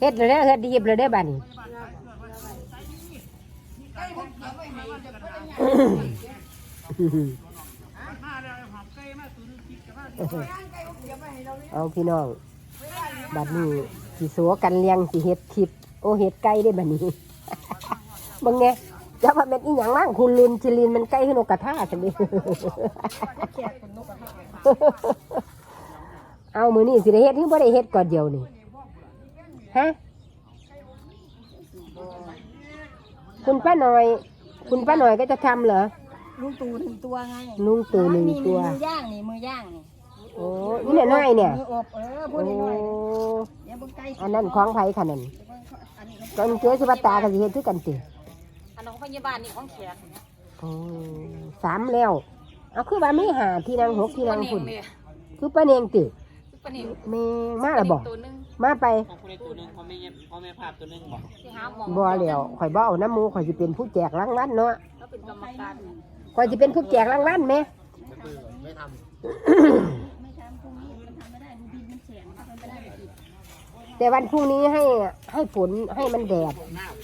เฮ็ดเลยเด้อเฮ็ดดีบเลยเด้อบัดนี้เอาพี่น้องบัดนี้สิสัวกันเลี้ยงสิเฮ็ดทิพโอเฮ็ดไก่ได้บัดนี้เบิ่งไงจะว่าเป็นอีหยังมั่งคุณลินจิลินมันไก่ขึ้นนกกระทาจังดิเอามือนี่สิได้เฮ็ดที่บ่ได้เฮ็ดก่อนเดียวนี่ ฮะ คุณป้าหน่อย คุณป้าหน่อยก็จะทำเหรอ ลุงตู่หนึ่งตัวไงลุงตู่หนึ่งตัว มือย่างนี่มือย่างนี่โอ้นี่แหละน้อยเนี่ย มืออบเออพูโอ้ดหน่อยเดี๋ยวเบิ่งไก่อันนั้นของไผขนาดอันนี้ก็เจอสิบตากันสิเฮ็ดคือกันติอันของพยาบาลนี่ของแขกโอ้สามแล้ว เอาคือว่าไม่หาที่นางหกที่นางพุ่นเนี่ยคือป้าเนงติปะนี่แม่มาแล้วบอกตัวหนึง มาไปของคนในตัวหนึงพ่อแม่พ่อแม่ภาพตัวหนึงบอกที่หาหมอบ่แล้วข่อยบ่เอาน้ำหมูข่อยสิเป็นผู้แจกรางวัลเนาะแล้วเป็นกรรมการข่อยสิเป็นผู้แจกรางวัลแหมไม่ทไม่ทำพรุ่งนี้มันทำไม่ได้มันดินมันแฉะมันทำไม่ได้แบบนี้แต่วันพรุ่งนี้ให้ให้ฝนให้มันแดด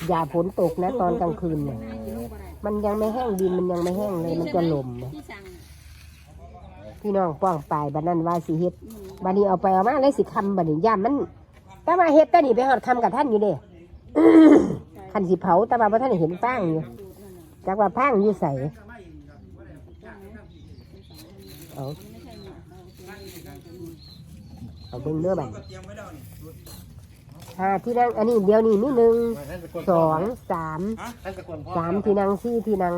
อย่าฝนตกนะ ตอนกลางคืนเนี่ยมันยังไม่แห้งดินมันยังไม่แห้งเลยมันจะหล่มนะที่สั่งพี่น้องป้องปลายบัดนั้นว่าสิเฮ็ดบัดนี้เอาไปเอามาเลยสิคำบัดนี้ย่ามมัน แต่ว่าเฮ็ดแต่นี่ไปหอดคำกับท่านอยู่เด้คันสิเผาแต่ว่าบ่ท่านเห็นป้างอยู่จักว่าป้างอยู่ใสเอาเอาเบิ่งเด้อบัดหาที่นั่งอันนี้เดียวนี่มีหนึ่งสองสามสามที่นั่งสี่ที่นั่ง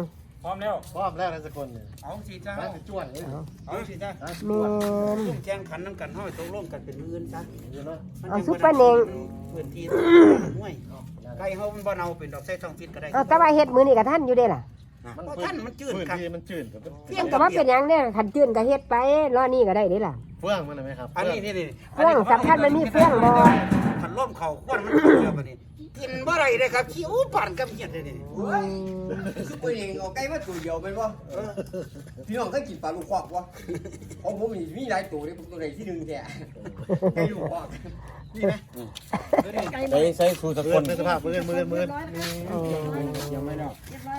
ร้อมแล้วพร้อมแล้วท่านสกลเนี่ยเอาสิจ้าท่านจะจ้วนเลยเอาเอาสิจ้าแมนร่วมแข่งขันน้ำกันห้อยตกลงกันเป็นมืออื่นซะอยู่เนาะเอาซุปเปอร์เนงพื้นที่ห้วยไก่เฮามันบ่เนาเป็นดอกไส้ทองฟิตก็ได้เอาแต่ว่าเฮ็ดมือนี่กับท่านอยู่เด้ล่ะมันเพราะท่านมันจืดพื้นครับที่มันจืดกับมันก็ว่าเป็นหยังเนี่ยขันจืนก็เฮ็ดไปรอนี่ก็ได้เด้ล่ะเฟื่องมันไหมครับอันนี้นี่นี่เฟื่องสำคัญมันมีเฟื่องบ่ ขันร่มเข่าควนมันเยอะบัดนี้กินบ่ได้เลยครับขี้อู้ปั่นกับเหี้ยดเลยนี่คือปืนเองเอาไก่มาตัวเดียวเป็นวะพี่น้องก็กินปลาลูกควักวะของผมมีมีหลายตัวเลยผมตัวไหนที่หนึ่งแท้ไก่ลูกควักนี่ไหมใส่ใส่สูตรสกลเป็นสภาพมือมือมือยังไม่ได้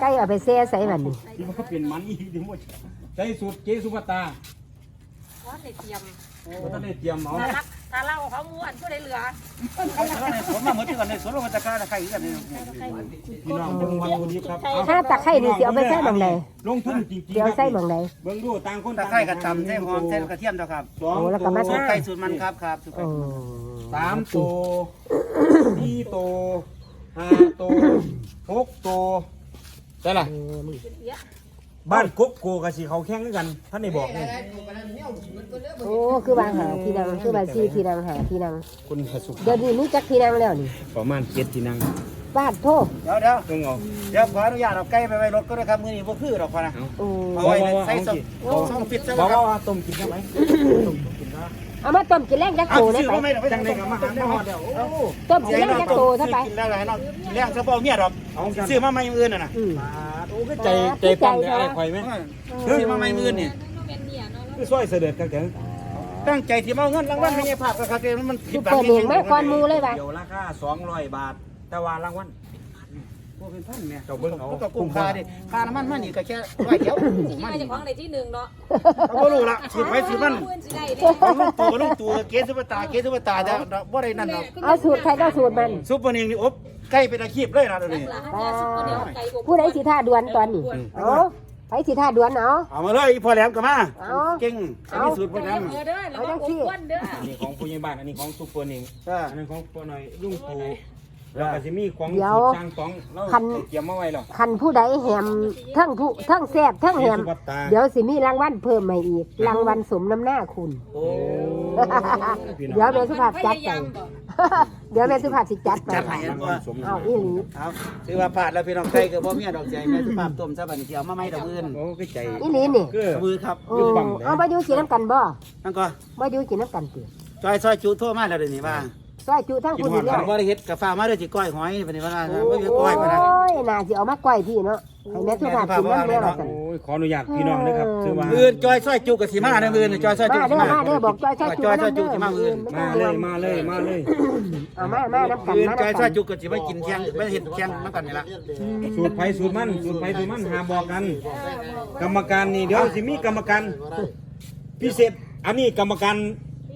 ไก่เอาไปแซ่ใส่บัดนี้ที่มันก็เป็นมันอีกดิหมดใส่สูตรเจสุปตาว่าในเตรียมบ่ทันได้เตรียมเอา ถ้ารักถ้าเล่าของม้วนก็ได้เหลือผมมาหมดที่กันในสวนลมตะการไข่กันนี่พี่น้องเบิ่งวันนี้ครับถ้าตะไคร้นี่สิเอาไปใส่บังใดลงทุนจริงๆเดี๋ยวใส่บังใดเบิ่งดูต่างคนตะไคร้กระชำใส่หอมใส่กระเทียมเจ้าครับสองโอ้แล้วก็มาสูตรไก่สูตรมันครับครับสูตรโอ้ไก่สามตัวสี่ตัวห้าตัวหกตัวได้ล่ะเออมึง บ้านกบโกกับสีเขาแข่งกันท่านได้บอกนี่โอ้คือวางหาที่นั่งคือว่าซี่ที่นั่งหาที่นั่งคุณพสุขเดี๋ยวนี้มีจักที่นั่งแล้วนี่ประมาณเจ็ดที่นั่งบาดโทษเดี๋ยวเดี๋ยวเพิ่งเอาเดี๋ยวขออนุญาตเอาไก่ไปไว้รถก็ได้ครับมื้อนี้บ่คือดอกพอนะโอ้เอาไว้ใส่ซองซองปิดซะบแล้อวกครับว่าต้มกินได้ไหมเอามาต้มกินแรงจักเอาโตได้ซื้อไปมาไม่ได้จังได๋ก็มาหามาฮอดแล้วโอ้ต้มกินแรงจักโตซะไปกินได้หลายเนาะกินแรงซะบ่เมียดอกซื้อมาใหม่มื้อน่ะน่ะ อืมโอ้ก็ใจใจปั้มได้อ้ายข่อยไหมซื้อมาใหม่มื้อนี่เป็นเมียเนาะคือซอยเสด็จกันแข็งตั้งใจที่มาเอาเงินรางวัลไม่ใช่ภาพก็ครับมันผิซุดปบัเปอร์เน่งมาก่อนหมูเลยว่ะเดี๋ยวราคา200บาท แต่ว่ารางวัล พวกเป็นพันแม่เจ้าเบิ่งเอาก็คุ้มค่าดิค่าน้ำมันมันนี่ก็แค่ร้อยเดียวที่มันมาจากของในที่หนึ่งเนาะเขาบ่รู้ละสิไปสิมันเพื่อนสิได้เด้ของลุงตู่ลุงตู่เกสุปตาเกสุปตาแต่บ่ได้นั่นดอกเอาสูตรใครก็สูตรมัน ซุปเปอร์นิงนี่อบใกล้เป็นอาชีพเลยนะเดี๋ยวนี้หลังเนี่ยซุปเปอร์เนียวไก่อบผู้ใดสิท่าดวนตอนนี้เอาไปสิท่าดวนเอา เอามาเลยพ่อแหลมก็มาเอา เก่งอันนี้สูตรพ่อแหลมเด้อแล้วก็อ้วนเด้อ อันนี้ของผู้ใหญ่บ้าน อันนี้ของซุปเปอร์นิงอันนี้ของพ่อหน่อยลุงตู่ แล้วก็สิมีของช่างต้องเราเตรียมมาไว้แล้ว คันผู้ใดแหมทั้งผู้ทั้งแซ่บทั้งแหมเกสุปตา เดี๋ยวสิมีรางวัลเพิ่มมาอีก รางวัลสมน้ำหน้าคุณ โอ้เดี๋ยวแม่สุภาพจัดไปเดี๋ยวแม่สุภาพสิจัดไปจัดให้อันว่าเอาอีหลีครับถือว่าพลาดแล้วพี่น้องไก่ก็บ่มีดอกใจแม่สุภาพต้มซะบัดนี้สิเอามาไม่ดอกอื่นโอ้ก็ใจอีหลีนี่คือมือครับโอ้เอามาอยู่กินน้ำกันบ่นั่นก็มาอยู่กินน้ำกันติ จอยซอยจุโทรมาแล้วเดี๋ยวนี้ว่า ซอยจุทั้งคุณอีกคัแล้วนบ่ได้เฮ็ดกะฟ้ามาเด้อสิก้อยหอยบัดนี้ว่าโอบ่มีก้อยมานะ้ยน่าสิเอามาก้อยพี่เนาะให้แม่สุภาพกินน้ำแล้วล่ะสั่นโอ้ยขออนุญาตพี่น้องนะครับถือว่ามือจอยซอยจุกับสีมาเด้อมือจอยซอยจุมากับเด้สีอมามาเด้อบอกจอยชาจอยซจูอยจุกับสีมามือมาเลยมาเลยมาเลยเอามามาน้ำกันมือมาจอยน้ำซกัอยนจุกับสีมากินแข่งไม่เห็นแข่งน้ำกันนี่ละสูตรไผสูตรมันสูตรไผสูตรมันหาบอกกัน กรรมการนี่เดี๋ยวสิมีกรรมการพิเศษอันนี้กรรมการ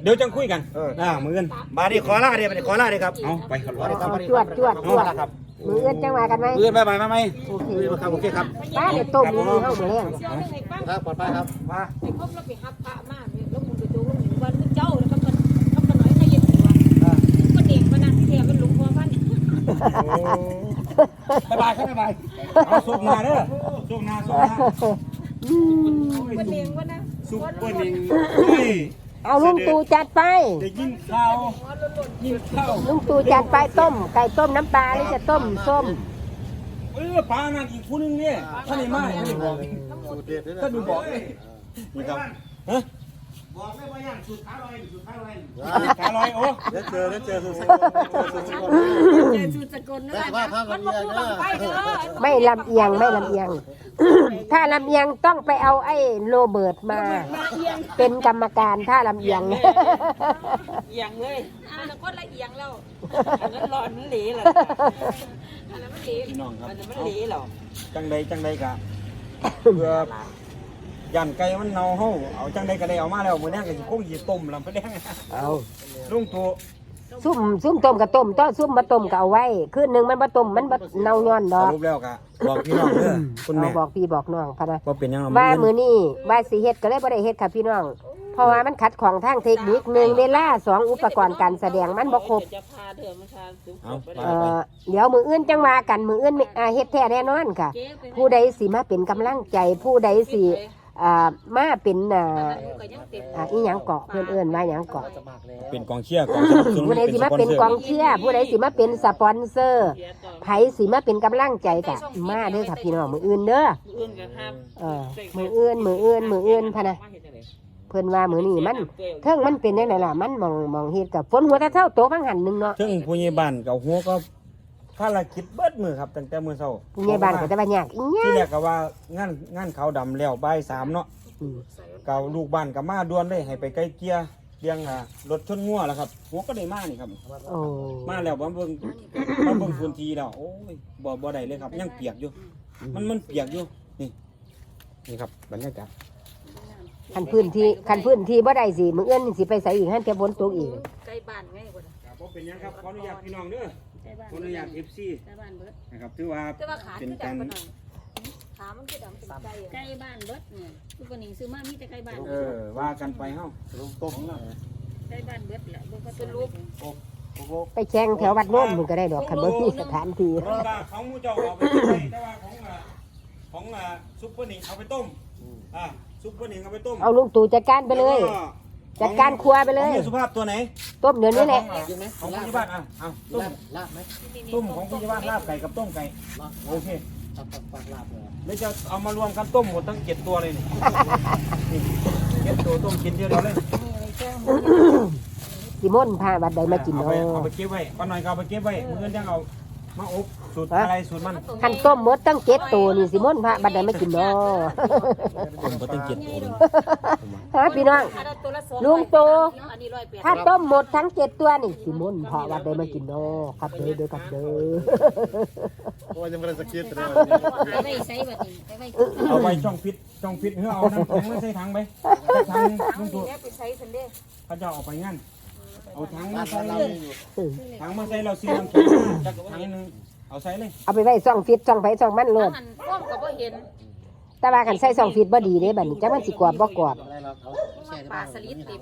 เดี๋ยวจังคุยกันอ่ามือกันมาดิขอลาเดี๋ยวมาดิขอลาเดี๋ยวครับเอาไปครับเอาจวดจวดจวดครับมือเอื้อนจังว่ากันไหมมือไปไปมาไหมโอเคครับโอเคครับป้าเดี๋ยวต้มมือเข้ามือแรงเจ้าให้ฟังครับปลอดภัยครับมาไปพบแล้วไปฮับพระมากเลยแล้วมึงไปดูว่าหนึ่งวันมึงเจ้าแล้วก็มันก็มันน้อยให้เย็นหัวก็เด็กมันนั่นเทียมันหลวงพ่อพันบ๊ายบายครับบ๊ายบายเอาสุกนาเด้อสุกนาสุกนาอืมมันเองวะนะซุปเปอร์นิงเฮ้ย เอาลุงตู่จัดไปได้ยินข่าวยินข่าวลุงตู่จัดไปต้ม ไก่ต้มน้ำปลาหรือจะต้มส้มเออปลานั่นอีกผู้หนึงเนี่ยท่านนี่มาท่านนี่บอกท่านดูบอกเลยนี่ครับฮะ บอกไม่ว่าอย่างสุดท้ายเลยสุดท้ายเลยขาลอยโอ้เดี๋ยวเจอเดี๋ยวเจอสุดท้ายเจอจุดสกลนั่นแหละมันมาพูดบังไฟเด้อไม่ลำเอียงไม่ลำเอียง ถ้าลำเอียงต้องไปเอาไอ้โรเบิร์ตมา เป็นกรรมการถ้าลำเอียงเอียงเลยอ่าแล้วก็ละเอียงแล้วอันนั้นร้อนมันเหลเหรออันนั้นมันเหลพี่น้องครับอันนั้นมันเหลเหรอจังใดจังใดกะเพื่อ ยันไก่มันเน่าเฮาเอาจังใดก็ได้เอามาแล้วมื้อนี้ก็สิคงสิต้มลำไปแดงเอาลุงตู่ซุ่มซุ่มต้มกับต้มต้อซุ่มมาต้มก็เอาไว้คืนหนึ่งมันมาต้มมันบ่เน่าย้อนดสอกรุปแล้วก็บอกพี่น้องเด้อคุณเอาแม่บอกพี่บอกน้องพะนะว่าเป็นหยังว่ามือนี้ว่าสิเฮ็ดก็เลยบ่ได้เฮ็ดค่ะพี่น้อง เพราะว่ามันขัดของทางเทคนิคหนึ่งเวลาสองอุปกรณ์การแสดงมันบ่ครบจะพาเธอมาทานสุกเอาไปเอ่อเดี๋ยวมืออื่นจังว่ากันมืออื่นไม่อ่าเฮ็ดแท้แน่นอนค่ะ เจ๊ไปผู้ใดสิมาเป็นกำลังใจผู้ใดสิ อ่ามาเป็นอ่าก็ยังเต็มอ่าอีหยังเกาะเพื่อนเอื้นว่าหยังเกาะ เป็นกองเชียร์กองสนับสนุนผู้ใดสิมาเป็นกองเชียร์ผู้ใดสิมาเป็นสปอนเซอร์ไผสิมาเป็นกำลังใจกะมาเด้อค่ะพี่น้องมืออื่นเด้ออื่นกันห้ามเออมืออื่นมืออื่นมืออื่นพะนะเพิ่นว่ามือนี้มันเทิงมันเป็นจังไดล่ะมันมองมองเฮ็ดกับฝนหัวตะเท่าโตบางหันหนึงเนาะ ซึ่งผู้ใหญ่บ้านกับหัวก็ ภารกิจเบิดมือครับตั้งแต่มื้อเช้าผู้ใหญ่บ้านก็จะว่ายากอีหยัที่งแรกก็ว่างานงานเขาวดำแล้วบ่ายสามเนาะอืมเก่าลูกบ้านก็มาด่วนเลยให้ไปไกลเกลียเลี้ยงอ่ารถชนงัวแล้วครับหัวก็ได้มานี่ครับ โอ้มาแล้วมาเบิ่ง มาเบิ่งพื้นที่แล้วโอ้ยบ่บ่ได้เลยครับ ยังเปียกอยู่ มันมันเปียกอยู่นี่นี่ครับบรรยากาศคันพื้นที่คันพื้นที่บ่ได้สิมื้ออื่นสิไปใส่อีกหันแต่ฝนตกอีก ใกล้บ้านไงกว่า ครับบ่เป็นหยังครับขออนุญาตพี่น้องเด้อใกล้ บ้านขออนุญาต FC ใกล้บ้านเบิดนะครับถือว่าแต่ว่าขาเป็นคือการดำปหน่อยขามันคือดำเป็นใจใกล้บ้านเบิดเนี่ยทุกคนนี้ซื้อมามีแต่ใกล้บ้านเออว่ากันไปเฮาต้มใกล้บ้านเบิดแหละเบิดก็เป็นรูปไปแข่งแถววัดโน้นมึงก็ได้ดอกคันบ่มีสถานที่เพราะว่าของหมูเจ้าเอาไปต้มไว้แต่ว่าของอะของอะซุปเปอร์หนิงเอาไปต้มอ่าซุปเปอร์หนิงเอาไปต้มเอาลุงตู่จัดการไปเลยแล้วก็ จัดการครัวไปเลยของพี่สุภาพตัวไหนต้มเดี๋ยวนี้แหละของผู้ใหญ่บ้านอะเอาต้มลาบไหมต้มของผู้ใหญ่บ้านลาบไก่กับต้มไก่โอเคตับตับปากลาบเลยแล้วจะเอามารวมกันต้มหมดทั้งเจ็ดตัวเลยนี่นี่เจ็ดตัวต้มกินเดียวเดียวเลยสิมนต์พาบัดใดมากินเอาเนาไปเอาไปะเก็บไว้ป้าหน่อยก็เอาไปเก็บไว้มื้อนี้ยังเอามาอบ สูตรอะไรสูตรมันคันต้มหมดตั้งเจ็ดตัวนี่สิมนต์พาบัดใดมากินเนาะต้มก็ต้องเจ็ดตัวฮะพี่น้องอันนั้นตัวละสองลุงตู่อันนี้ร้อยแปดถ้าต้มหมดทั้งเจ็ดตัวนี่สิมนต์พาบัดใดมากินเนาะครับเด้อเด้อครับเด้อโอ้ยยังไม่ได้สกิดเลยหาไว้ใส่บัดนี้ไปไว้เอาไปช่องฟิตช่องฟิตเพื่อเอาน้ำแข็งมาใส่ถังไปถังลุงตู่แล้วไปใส่ซันเด้เขาจะเอาไปงั้นเอาถังมาใส่เออถังมาใส่เราซีน้ำแข็งมาจากถังหนึง เอาใส่เลยเอาไปไว้ซ่องฟิตซ่องไผซ่องมันโลดหันฟ้อมก็บ่เห็นแต่ว่ากันใส่ซ่องฟิตบ่ดีเด้บัดนี้จักมันสิกรอบบ่กรอบอะไรเราเขาแช่ปลาสลิดเต็ม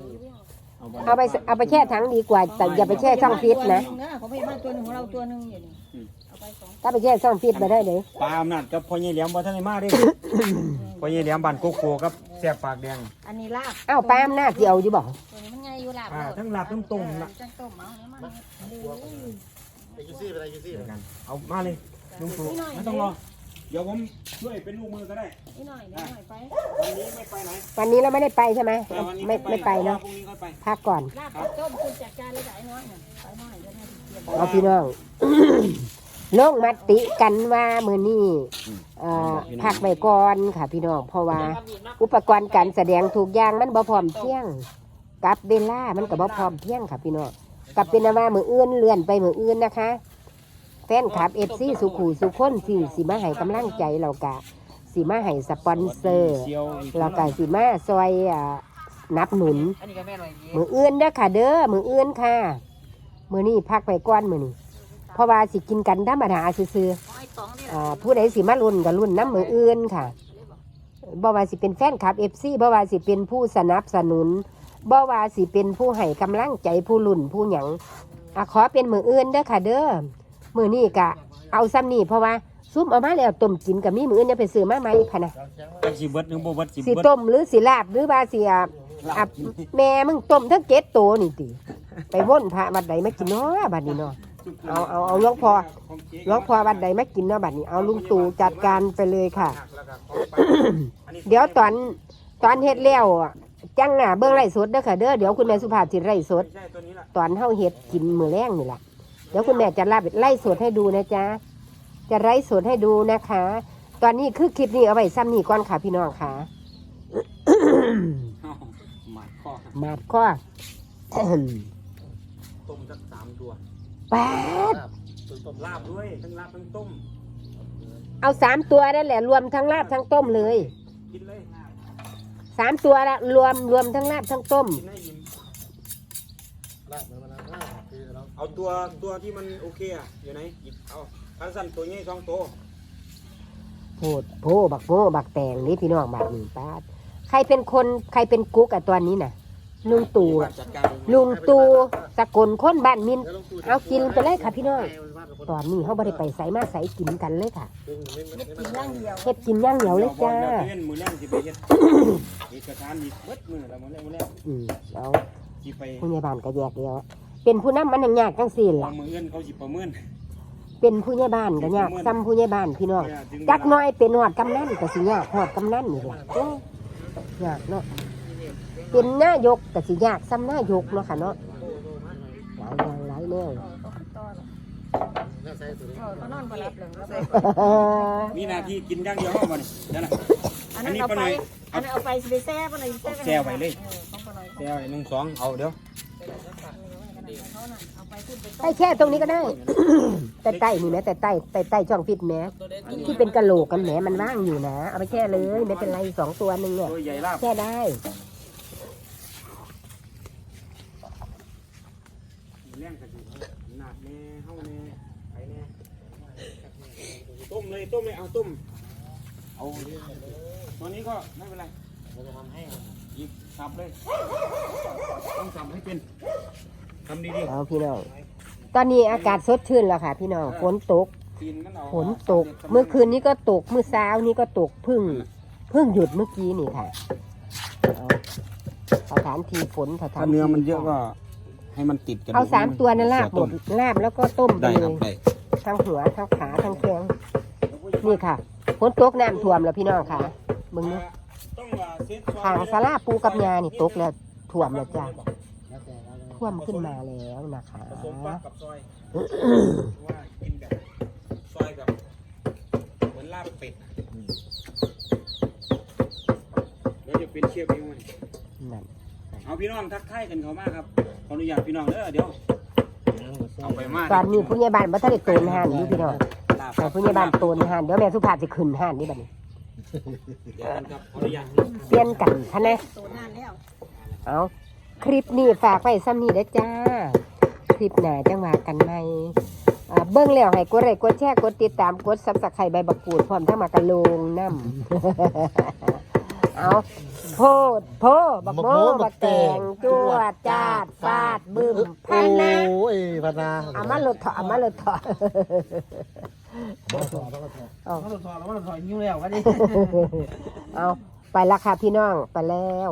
เอาไปเอาไปเอาไปแช่ถังดีกว่าแต่อย่าไปแช่ซ่องฟิตนะของพี่บ้านตัวหนึ่งของเราตัวหนึ่งอยู่นี่ถ้าไปแช่ซ่องฟิตบ่ได้เด้ปลาอำนาจกับพ่อใหญ่เหลี่ยมบ่ทันได้มาเด้ พ่อใหญ่เหลี่ยมบ้านโกโก้กับแซ่บปากแดง อันนี้ลาบเอ้าปลาอำนาจสิเอาอยู่บ่ตัวนี้มันไงอยู่ลาบอ่าทั้งหลับทั้งต้มละจังต้มเอาเนี่ยมันไอ้ยูซี่เป็นไอ้ยูซี่เดียวกัน เอามาเลยลุงตู่ไม่ต้องรอ เดี๋ยวผมช่วยเป็นลูกมือก็ได้ นิดหน่อยนิดหน่อยไปวันนี้ไม่ไปไหนวันนี้เราไม่ได้ไปใช่ไหมแต่วันนี้ไม่ไม่ไปเนาะพรุ่งนี้ค่อยไปพักก่อน ลาบกับต้มคุณจัดการเลยได้น้อยหน่อยไปหน่อยจะได้เตรียมเอาพี่น้อง ลงมติกันว่ามือนี้เอ่อพักไว้ก่อนค่ะพี่น้องเพราะว่า อุปกรณ์การแสดงถูกอย่างมันบ่พร้อมเพรียง กับเวลามันก็บ่พร้อมเพรียงค่ะพี่น้อง กับเป็นว่ามืออื่นเลื่อนไปมืออื่นนะคะ แฟนคลับเอฟซีสุขูสุคนสิสิมาให้กำลังใจเรากะสิมาให้สปอนเซอร์เซียวอีกเรากะสิมาซอยอ่านับหนุนมืออื่นเด้อค่ะ เด้อมืออื่นค่ะ มือนี้พักไปก้อนมือนี้เพราะว่าสิกินกันธรรมดาซื่อๆไอ้ตองนี่แหละอ่าผู้ใดสิมารุ่นกับรุ่นน้ำมืออื่นค่ะบ่ว่าสิเป็นแฟนคลับเอฟซีบ่ว่าสิเป็นผู้สนับสนุน บ่ว่าสิเป็นผู้ให้กำลังใจผู้รุ่นผู้หยังอะขอเป็นมืออื่นเด้อค่ะ เด้อมือนี้กะ เอาซ้ำนี่เพราะว่าซุปเอามาแล้วต้มกินกับมีมืออื่นเนี่ยไปซื้อมาไหมพะนะจักสิเบิดหนึงบ่เบิดสิสิเบิดต้มหรือสิลาบหรือว่าสิอะอะแม่มึงต้มทั้งเจ็ดโตวนี่ติไปว่นพระบัดใดมากินเนาะบัดนี้เนาะเอาเอาเอาหลวงพ่อหลวงพ่อบัดใดมากินเนาะบัดนี้เอาลุงตู่จัดการไปเลยค่ะ เดี๋ยวตอนตอนเฮ็ดแล้วอะ จังอะเบื้องไร่สดเด้อค่ะเด้อเดี๋ยวคุณแม่สุภาพสิไร่สดใช่ตัวนี้ล่ะตอนเฮาเฮ็ดกินมื้อแรงนี่ล่ะเดี๋ยวคุณแม่จะลาบไล่สดให้ดูนะจ๊ะ จะไล่สดให้ดูนะคะ ตอนนี้คือคลิปนี้เอาไว้ซ้ำนี่ก่อนค่ะพี่น้องค่ะเอ้าหมาดข้อมาดข้อ ต้มสักสามตัวแปดลาบด้วยทั้งลาบทั้งต้มเอาสามตัวนั่นแหละรวมทั้งลาบทั้งต้มเลย กินเลย สามตัวละรวมรวมทั้งลาบทั้งต้ม กินให้ยิ้มเอาตัวตัวที่มันโอเคอะอยู่ไหนหยิบเอาคันสั้นตัวนี้สองตัวโพดโพบักโพบักแตงนี่พี่น้องบักหนึ่งป้าดใครเป็นคนใครเป็นกุ๊กอะตัวนี้น่ะลุงตู่อะ จัดการลุงตู่ สกลคนบ้านมินเอากินไปเลยค่ะพี่น้องตอนนี้เขาไม่ได้ไปใส่มาใส่กินกันเลยค่ะกินย่างเดียวเฮ็ดกินอย่างเดียวเลยจ้าดี๋วเพื่อนมือแรงสิไปเฮ็ดเอกสารอีกเบิดมือแล้วมือแรงมือแรงอืมเอาสิไปผู้ใหญ่บ้านก็แยกเดียวเป็นผู้นำมันยังยากจังซี่เอาล่ะมือเอื้อนเขาสิประเมินเป็นผู้ใหญ่บ้านก็ยากซ้ำผู้ใหญ่บ้านพี่น้องจักหน้อยเป็นหอดกำนันก็สิยากหอดกำนันนี่ล่ะโอ้ยากเนาะเป็นนายกก็สิยากซ้ำนายกเนาะค่ะเนาะ หลายอย่างหลายแนวเขานอนบ่หลับเลยมีหน้าที่กินอย่างเดียวเฮาบ่นี่เดี๋ยวนะอันนั้นเอาไปอันนั้นเอาไปสิไปแซ่บอะไรแซ่บแซ่ไว้เลยต้องไปเลยแซ่ไว้หนึ่งสองเอาเดี๋ยวไปขึ้นไปให้แค่ตรงนี้ก็ได้ แต่ใต้นี่แม้แต่ใต้แต่ใต้ช่องฟิตแม้ที่เป็นกะโหลกกันแหมมันว่างอยู่นะ เอาไปแช่เลยไม่เป็นไรสองตัวหนึ่งเนี่ยแช่ได้ แรงกระดูกหนักแน่เฮาแน่ไปแน่ ต้มเลยต้มเลยเอาต้ม เอาตัวนี้ก็ไม่เป็นไร เราจะทำให้อีกสับเลย ต้องสับให้เป็นทำดีเอาพี่น้อง ตอนนี้อากาศสดชื่นแล้วค่ะ พี่น้อง ฝนตกๆตีนมันเอาฝนตก เมื่อคืนนี้ก็ตก เมื่อเช้านี้ก็ตกเพึ่งเพึ่งหยุดเมื่อกี้นี่ค่ะเอาสถานที่ฝนสถานถ้าเนื้อมันเยอะก็ให้มันติดกันเอาสามตัวนั่นลาบหมดลาบแล้วก็ต้มไปได้เลครับย ได้ทั้งหัวทั้งขาทั้งแขง นี่ค่ะฝนตกน้ำท่วมแล้วพี่น้องค่ะมึงนี่ต้องว่าเซ็ตซอยทางสลาปูกับยานี่ตกแล้วท่วมแล้วจ้ะท่วมขึ้นมาแล้วนะคะผสมฟักกับซอยว่ากินแบบซอยแบบเหมือนลาบเป็ดเดี๋ยวจะเป็นเชียบเองมันนั่นเอาพี่น้องทักทายกันเขามากครับขออนุญาตพี่น้องเด้อเดี๋ยวเอาไปมากตอนนี้ผู้ใหญ่บ้านบ่ทันได้โตนห่านอยู่พี่น้อง ลาบแต่ผู้ใหญ่บ้านโตนห่านเดี๋ยวแม่สุภาพสิขึ้นห่านนี่บัดนี้เดี๋ยวกันครับขออนุญาตเปลี่ยนกันท่านนะโตนานแล้วเอาคลิปนี้ฝากไว้ซ้ำนี้เด้อจ้า คลิปหน้าจังหวะกันใหม่อ่าเบิ้งแล้วให้กดไลค์กดแชร์กดติดตามกดซับสไครต์ใบบักกูดพร้อมทั้งมากระโลงน้ำเอาโพดโพบักโมบักแตงจวดจาดฟาดบึ้มพันนะโอ้ยพนาเอามาลดเถอะเอามาลดเถอะ เอาเขาถอดแล้วมันถอดนิ้วแล้วกันดิเอาไปละค่ะพี่น้อง ไปแล้ว